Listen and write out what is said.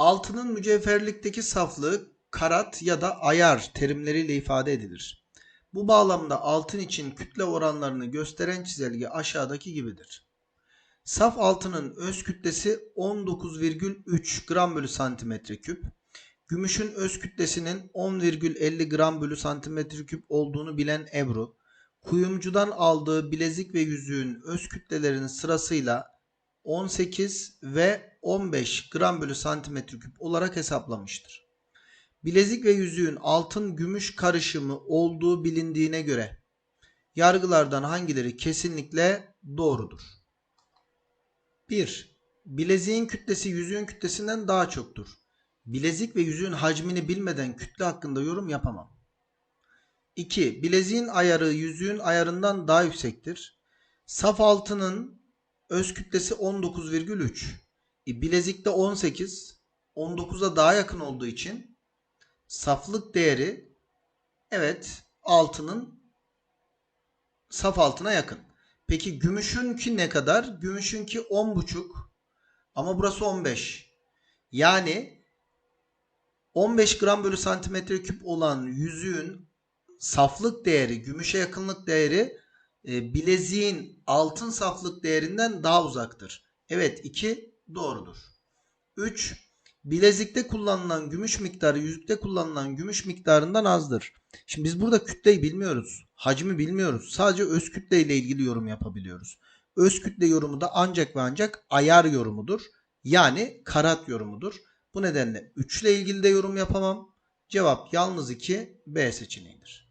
Altının mücevherlikteki saflığı karat ya da ayar terimleriyle ifade edilir. Bu bağlamda altın için kütle oranlarını gösteren çizelge aşağıdaki gibidir. Saf altının öz kütlesi 19,3 gram bölü santimetre küp. Gümüşün öz kütlesinin 10,50 gram bölü santimetre küp olduğunu bilen Ebru, kuyumcudan aldığı bilezik ve yüzüğün öz kütlelerinin sırasıyla 18 ve 15 gram bölü santimetre küp olarak hesaplamıştır. Bilezik ve yüzüğün altın gümüş karışımı olduğu bilindiğine göre yargılardan hangileri kesinlikle doğrudur? 1. Bileziğin kütlesi yüzüğün kütlesinden daha çoktur. Bilezik ve yüzüğün hacmini bilmeden kütle hakkında yorum yapamam. 2. Bileziğin ayarı yüzüğün ayarından daha yüksektir. Saf altının öz kütlesi 19,3. E, bilezikte 18. 19'a daha yakın olduğu için saflık değeri evet altının saf altına yakın. Peki gümüşünki ne kadar? Gümüşünki 10,5 ama burası 15. Yani 15 gram bölü santimetre küp olan yüzüğün saflık değeri, gümüşe yakınlık değeri e, bileziğin altın saflık değerinden daha uzaktır. Evet 2 doğrudur. 3. Bilezikte kullanılan gümüş miktarı yüzükte kullanılan gümüş miktarından azdır. Şimdi biz burada kütleyi bilmiyoruz. Hacmi bilmiyoruz. Sadece öz kütle ile ilgili yorum yapabiliyoruz. Öz kütle yorumu da ancak ve ancak ayar yorumudur. Yani karat yorumudur. Bu nedenle 3 ile ilgili de yorum yapamam. Cevap yalnız 2 B seçeneğidir.